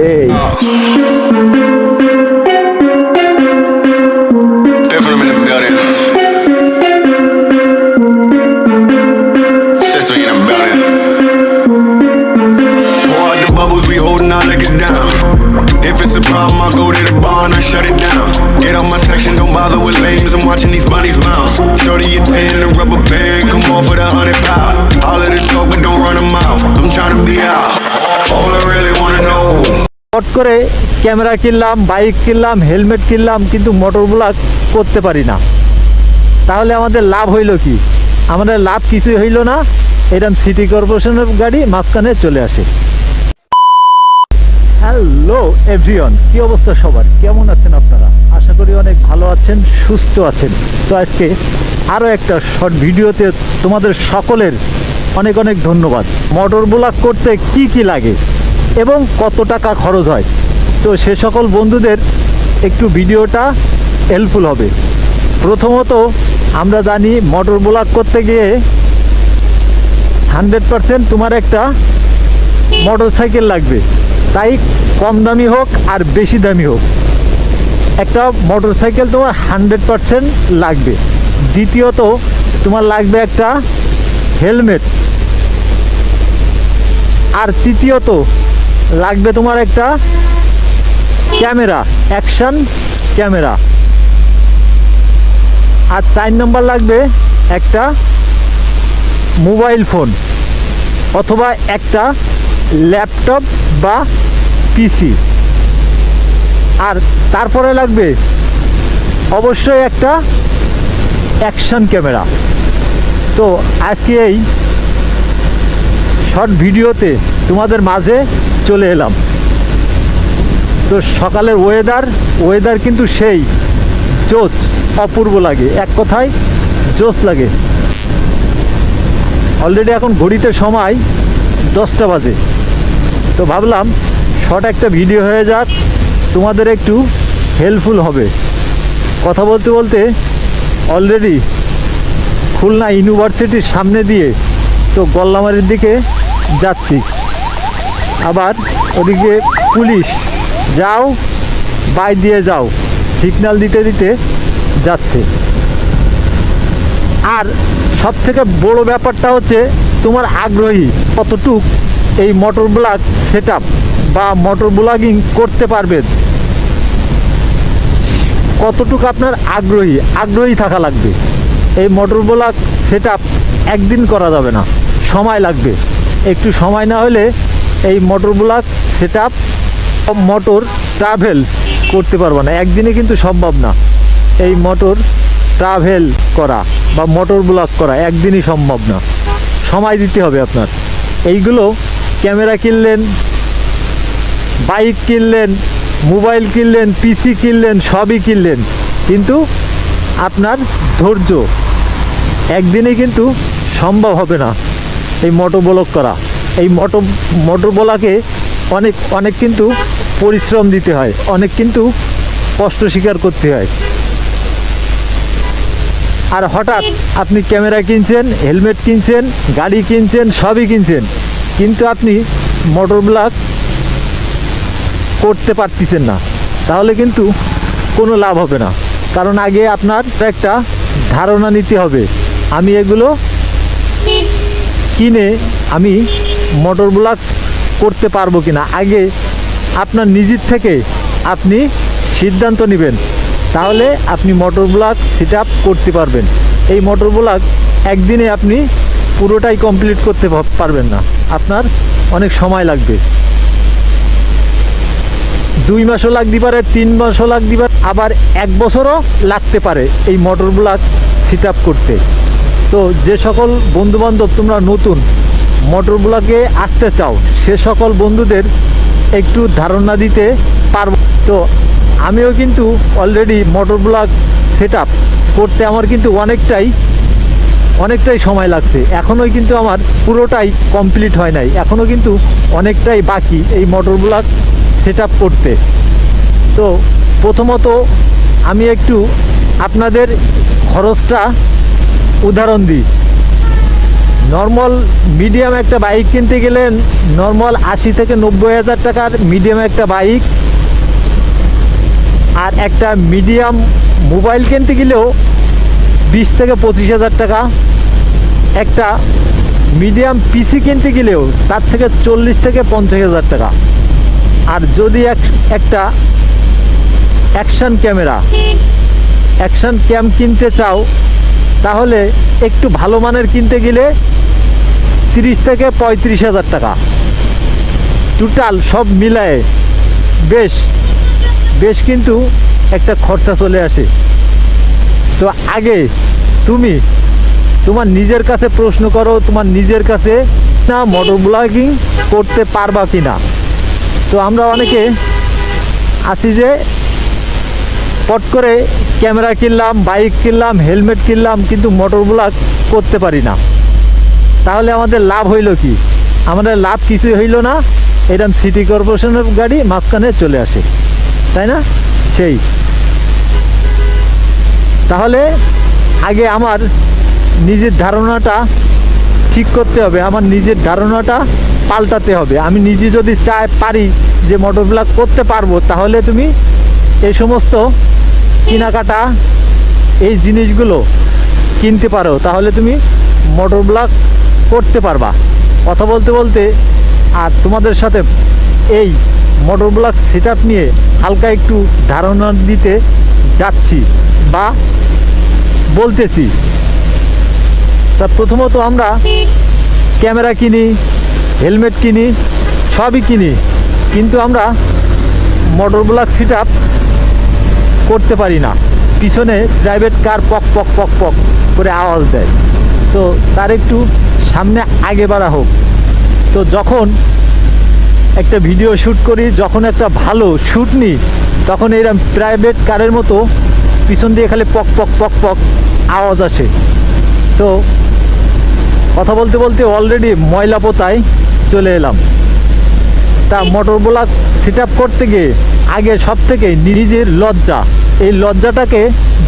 এই Different in the building. In the building. Pour out the bubbles, we holding liquor down. If it's a problem, I'll go to the bar and I shut it down. Get on my section, don't bother with lames. I'm watching these bunnies bounce. Shorty your 10, the rubber band, come a hundred pound. All of talk, but don't run them mouth. I'm trying to be out. All I really wanna know. হট করে camera কিনলাম, bike কিনলাম, helmet কিনলাম, কিন্তু motor blog করতে পারি না। তাহলে আমাদের লাভ হইল কি? আমাদের লাভ কিছুই হইল না। এরকম সিটি কর্পোরেশনের গাড়ি মাঝখানে চলে আসে। হ্যালো এভরিওয়ান কি অবস্থা সবার? কেমন আছেন আপনারা? আশা করি অনেক ভালো আছেন, সুস্থ আছেন। তো আজকে আরও একটা শর্ট ভিডিওতে তোমাদের সকলের অনেক অনেক ধন্যবাদ। মোটর ব্লগ করতে কি কি লাগে? এবং কত টাকা খরচ হয়। তো সে সকল বন্ধুদের একটু ভিডিওটা হেল্পফুল হবে। প্রথমত আমরা জানি মোটর ব্লগ করতে গিয়ে হান্ড্রেড পারসেন্ট তোমার একটা মোটর সাইকেল লাগবে। তাই কম দামি হোক আর বেশি দামি হোক। একটা মোটর সাইকেল তোমার হান্ড্রেড পারসেন্ট লাগবে। দ্বিতীয়ত তোমার লাগবে একটা হেলমেট আর তৃতীয়ত লাগবে তোমার একটা ক্যামেরা অ্যাকশন ক্যামেরা। আর চার নম্বর লাগবে একটা মোবাইল ফোন অথবা একটা ল্যাপটপ বা পিসি আর তারপরে লাগবে অবশ্যই একটা অ্যাকশন ক্যামেরা। তো আজকে এই শর্ট ভিডিওতে তোমাদের মাঝে চলে এলাম। তো সকালের ওয়েদার ওয়েদার কিন্তু সেই জোস অপূর্ব লাগে। এক কথায় জোস লাগে। অলরেডি এখন ঘড়িতে সময় দশটা বাজে। তো ভাবলাম শর্ট একটা ভিডিও হয়ে যাক, তোমাদের একটু হেল্পফুল হবে। কথা বলতে বলতে অলরেডি খুলনা ইউনিভার্সিটির সামনে দিয়ে তো গল্লামারির দিকে যাচ্ছি। আবার ওদিকে পুলিশ, যাও, বাই দিয়ে যাও, সিগনাল দিতে দিতে যাচ্ছে। আর সব থেকে বড় ব্যাপারটা হচ্ছে, তোমার আগ্রহী কতটুক এই মোটর ব্লগ সেট বা মোটর ব্লগিং করতে পারবেন কতটুকু আপনার আগ্রহী? আগ্রহী থাকা লাগবে। এই মোটর ব্লগ সেট একদিন করা যাবে না। সময় লাগবে। একটু সময় না হলে এই motor blog set motor travel করতে পারব না। একদিনে কিন্তু সম্ভব না। এই মোটর ট্রাভেল করা বা মোটর ব্লগ করা একদিনই সম্ভব না। সময় দিতে হবে আপনার। এইগুলো ক্যামেরা কিনলেন, বাইক কিনলেন, মোবাইল কিনলেন, পিসি কিনলেন, সবই কিনলেন। কিন্তু আপনার ধৈর্য একদিনে কিন্তু সম্ভব হবে না। এই মোটর ব্লক করা। এই মোটর মোটর বলাকে অনেক অনেক কিন্তু পরিশ্রম দিতে হয়, অনেক কিন্তু কষ্ট স্বীকার করতে হয়। আর হঠাৎ আপনি ক্যামেরা কিনছেন, হেলমেট কিনছেন, গাড়ি কিনছেন, সবই কিনছেন, কিন্তু আপনি মোটর ব্লক করতে পারতেছেন না। তাহলে কিন্তু কোনো লাভ হবে না। কারণ আগে আপনার একটা ধারণা নিতে হবে, আমি এগুলো কিনে আমি মোটর ব্লক করতে পারব কিনা? আগে আপনার নিজের থেকে আপনি সিদ্ধান্ত নেবেন। তাহলে আপনি মোটর ব্লক সেট করতে পারবেন। এই মোটর ব্লক একদিনে আপনি পুরোটাই কমপ্লিট করতে পারবেন না। আপনার অনেক সময় লাগবে। দুই মাসও লাগতে পারে, তিন মাসও লাগতে পারে, আবার এক বছরও লাগতে পারে এই মোটর ব্লক সেট করতে। তো যে সকল বন্ধুবান্ধব তোমরা নতুন মোটর ব্লকে আসতে চাও, সে সকল বন্ধুদের একটু ধারণা দিতে পারব। তো আমিও কিন্তু অলরেডি মোটর ব্লক সেট করতে আমার কিন্তু অনেকটাই অনেকটাই সময় লাগছে। এখনোই কিন্তু আমার পুরোটাই কমপ্লিট হয় নাই। এখনও কিন্তু অনেকটাই বাকি এই মোটর ব্লক সেট করতে। তো প্রথমত আমি একটু আপনাদের খরচটা উদাহরণ দিই। নর্মাল মিডিয়াম একটা বাইক কিনতে গেলে নর্মাল আশি থেকে নব্বই হাজার টাকার মিডিয়াম একটা বাইক আর একটা মিডিয়াম মোবাইল কিনতে গেলেও বিশ থেকে পঁচিশ হাজার টাকা। একটা মিডিয়াম পিসি কিনতে গেলেও তার থেকে চল্লিশ থেকে পঞ্চাশ হাজার টাকা। আর যদি এক, একটা অ্যাকশন ক্যামেরা অ্যাকশন ক্যাম কিনতে চাও তাহলে একটু ভালো মানের কিনতে গেলে তিরিশ থেকে পঁয়ত্রিশ হাজার টাকা। টোটাল সব মিলায়ে বেশ বেশ কিন্তু একটা খরচা চলে আসে। তো আগে তুমি তোমার নিজের কাছে প্রশ্ন করো, তোমার নিজের কাছে না মোটর ব্লগিং করতে পারবা কি না তো আমরা অনেকে আছি যে পট করে ক্যামেরা কিনলাম, বাইক কিনলাম, হেলমেট কিনলাম, কিন্তু মোটর ব্লগ করতে পারি না। তাহলে আমাদের লাভ হইল কি? আমাদের লাভ কিছুই হইল না। এরকম সিটি কর্পোরেশনের গাড়ি মাঝখানে চলে আসে। তাই না? সেই। তাহলে আগে আমার নিজের ধারণাটা ঠিক করতে হবে, আমার নিজের ধারণাটা পাল্টাতে হবে। আমি নিজে যদি চাই, পারি যে মোটর ব্লগ করতে পারব, তাহলে তুমি এই সমস্ত কেনাকাটা, এই জিনিসগুলো কিনতে পারো, তাহলে তুমি মোটর ব্লগ করতে পারবা। কথা বলতে বলতে আর তোমাদের সাথে এই মোটর ব্লগ সেট নিয়ে হালকা একটু ধারণা দিতে যাচ্ছি বা বলতেছি। তা প্রথমত আমরা ক্যামেরা কিনি, হেলমেট কিনি, সবই কিনি। কিন্তু আমরা মোটর ব্লগ সেট করতে পারি না। পিছনে প্রাইভেট কার পক পক পক পক করে আওয়াজ দেয়। তো তার একটু সামনে আগে বাড়া হোক। তো যখন একটা ভিডিও শ্যুট করি, যখন একটা ভালো শ্যুট নিই, তখন এরকম প্রাইভেট কারের মতো পিছন দিয়ে খালি পক পক পক পক আওয়াজ আসে। তো কথা বলতে বলতে অলরেডি ময়লা পোতায় চলে এলাম। তা মোটর ব্লক সেট করতে গিয়ে আগে সব থেকে নিজের লজ্জা। এই লজ্জাটাকে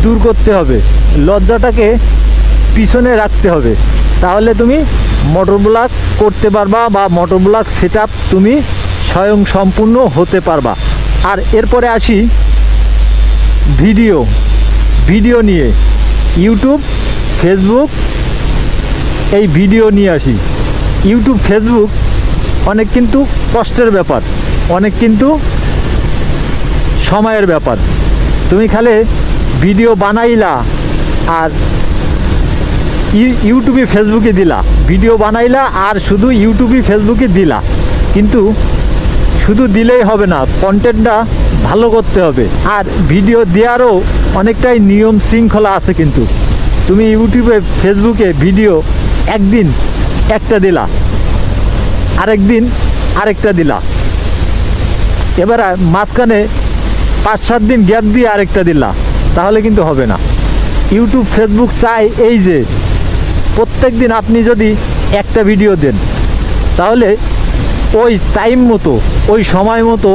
দূর করতে হবে। লজ্জাটাকে পিছনে রাখতে হবে। তাহলে তুমি মোটর ব্লক করতে পারবা বা মোটর ব্লক সেট তুমি স্বয়ং সম্পূর্ণ হতে পারবা। আর এরপরে আসি ভিডিও। ভিডিও নিয়ে ইউটিউব, ফেসবুক, এই ভিডিও নিয়ে আসি। ইউটিউব, ফেসবুক অনেক কিন্তু কষ্টের ব্যাপার, অনেক কিন্তু সময়ের ব্যাপার। তুমি খালি ভিডিও বানাইলা আর ইউ- ইউটিউবে, ফেসবুকে দিলা। ভিডিও বানাইলা আর শুধু ইউটিউবে, ফেসবুকে দিলা। কিন্তু শুধু দিলেই হবে না কন্টেন্টটা ভালো করতে হবে। আর ভিডিও দেওয়ারও অনেকটাই নিয়ম শৃঙ্খলা আছে কিন্তু। তুমি ইউটিউবে, ফেসবুকে ভিডিও একদিন একটা দিলা, আরেকদিন আরেকটা দিলা। এবার মাঝখানে পাঁচ, সাত দিন গ্যাপ দিয়ে আরেকটা দিলা, তাহলে কিন্তু হবে না। ইউটিউব ফেসবুক চাই এই যে প্রত্যেক দিন আপনি যদি একটা ভিডিও দেন, তাহলে ওই টাইম মতো, ওই সময় মতো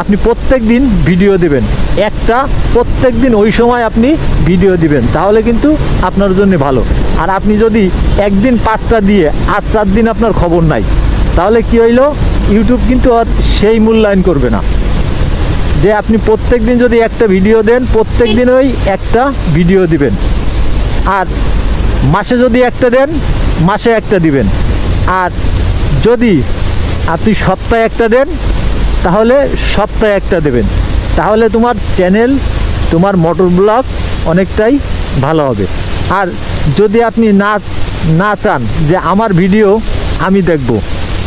আপনি প্রত্যেক দিন ভিডিও দেবেন। একটা প্রত্যেক দিন ওই সময় আপনি ভিডিও দিবেন, তাহলে কিন্তু আপনার জন্য ভালো। আর আপনি যদি একদিন পাঁচটা দিয়ে আর চার দিন আপনার খবর নাই, তাহলে কি হইল? ইউটিউব কিন্তু আর সেই মূল্যায়ন করবে না। যে আপনি প্রত্যেক দিন যদি একটা ভিডিও দেন প্রত্যেক দিন ওই একটা ভিডিও দিবেন। আর মাসে যদি একটা দেন, মাসে একটা দিবেন। আর যদি আপনি সপ্তাহে একটা দেন, তাহলে সপ্তাহে একটা দেবেন। তাহলে তোমার চ্যানেল তোমার মোটর ব্লগ অনেকটাই ভালো হবে। আর যদি আপনি না না চান যে আমার ভিডিও আমি দেখব,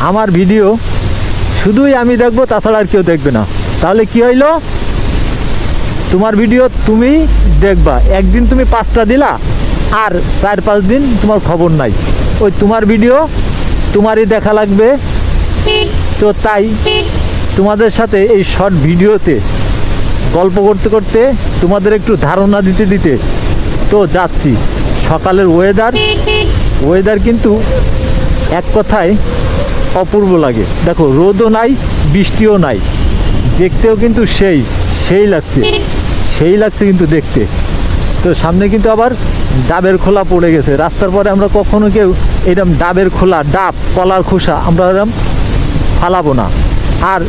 আমার ভিডিও শুধুই আমি দেখব, তাছাড়া আর কেউ দেখবে না। তাহলে কি হইল? তোমার ভিডিও তুমি দেখবা। একদিন তুমি পাঁচটা দিলা, আর চার পাঁচ দিন তোমার খবর নাই। ওই তোমার ভিডিও তোমারই দেখা লাগবে। তো তাই তোমাদের সাথে এই শর্ট ভিডিওতে গল্প করতে করতে তোমাদের একটু ধারণা দিতে দিতে তো যাচ্ছি। সকালের ওয়েদার ওয়েদার কিন্তু এক কথায় অপূর্ব লাগে। দেখো, রোদও নাই, বৃষ্টিও নাই। দেখতেও কিন্তু সেই সেই লাগছে। সেই লাগছে কিন্তু দেখতে। তো সামনে কিন্তু আবার ডাবের খোলা পড়ে গেছে। রাস্তার পরে আমরা কখনো কেউ এরকম ডাবের খোলা, ডাব, কলার খোসা আমরা এরকম ফালাবো না। আর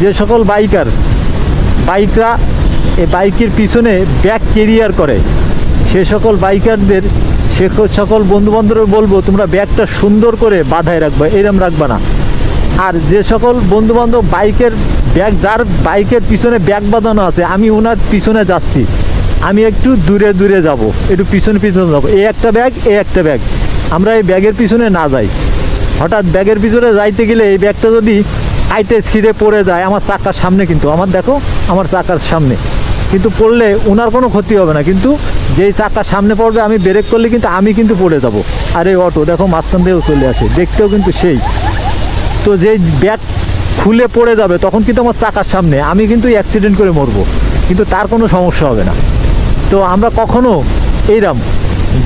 যে সকল বাইকার, বাইকরা এই বাইকের পিছনে ব্যাগ কেরিয়ার করে, সে সকল বাইকারদের, সে সকল বন্ধু বান্ধবের বলব, তোমরা ব্যাগটা সুন্দর করে বাধায় রাখবা, এরম রাখবা না। আর যে সকল বন্ধু বান্ধব বাইকের ব্যাগ, যার বাইকের পিছনে ব্যাগ বাঁধানো আছে, আমি ওনার পিছনে যাচ্ছি। আমি একটু দূরে দূরে যাব। একটু পিছনে পিছনে যাব। এই একটা ব্যাগ এই একটা ব্যাগ। আমরা এই ব্যাগের পিছনে না যাই। হঠাৎ ব্যাগের পিছনে যাইতে গেলে এই ব্যাগটা যদি আইতে ছিঁড়ে পড়ে যায়, আমার চাকার সামনে কিন্তু, আমার দেখো, আমার চাকার সামনে। কিন্তু পড়লে ওনার কোনো ক্ষতি হবে না। কিন্তু যেই চাকার সামনে পড়বে, আমি ব্রেক করলে কিন্তু আমি কিন্তু পড়ে যাব। আর এই অটো, দেখো মাঝখান দিয়েও চলে আসে। দেখতেও কিন্তু সেই। তো যেই ব্যাগ খুলে পড়ে যাবে, তখন কিন্তু আমার চাকার সামনে, আমি কিন্তু অ্যাক্সিডেন্ট করে মরবো। কিন্তু তার কোনো সমস্যা হবে না। তো আমরা কখনো এইরকম,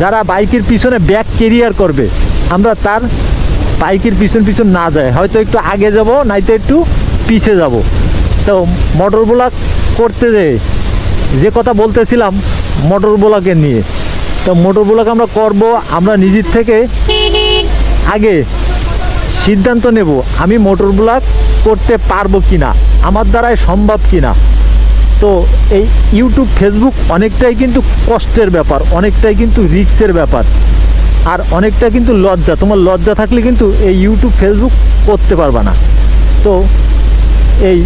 যারা বাইকের পিছনে ব্যাগ কেরিয়ার করবে, আমরা তার বাইকের পিছন পিছন না যায় হয়তো একটু আগে যাব, নাইতো একটু পিছে যাব। তো মোটর ব্লক করতে যে যে কথা বলতেছিলাম মোটর ব্লকে নিয়ে। তো মোটর ব্লক আমরা করব, আমরা নিজের থেকে আগে সিদ্ধান্ত নেব আমি মোটর ব্লক করতে পারব কি না আমার দ্বারাই সম্ভব কি না তো এই ইউটিউব, ফেসবুক অনেকটাই কিন্তু কষ্টের ব্যাপার, অনেকটাই কিন্তু রিক্সের ব্যাপার, আর অনেকটা কিন্তু লজ্জা। তোমার লজ্জা থাকলে কিন্তু এই ইউটিউব, ফেসবুক করতে পারবা না। তো এই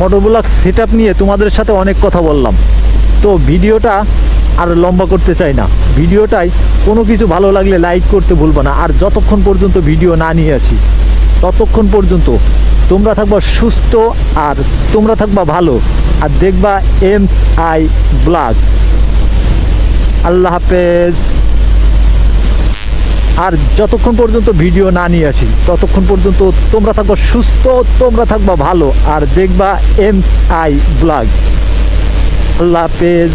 মোটর ব্লক সেট নিয়ে তোমাদের সাথে অনেক কথা বললাম। তো ভিডিওটা আর লম্বা করতে চাই না। ভিডিওটাই কোনো কিছু ভালো লাগলে লাইক করতে ভুলবা না। আর যতক্ষণ পর্যন্ত ভিডিও না নিয়ে আসি, ততক্ষণ পর্যন্ত তোমরা থাকবা সুস্থ আর তোমরা থাকবা ভালো। আর দেখবা এম আই ব্লাগ আল্লাহ হাফেজ। আর যতক্ষণ পর্যন্ত ভিডিও না নিয়ে আসি, ততক্ষণ পর্যন্ত তোমরা থাকবা সুস্থ, তোমরা থাকবা ভালো। আর দেখবা এম আই ব্লাগ আল্লাহ হাফেজ।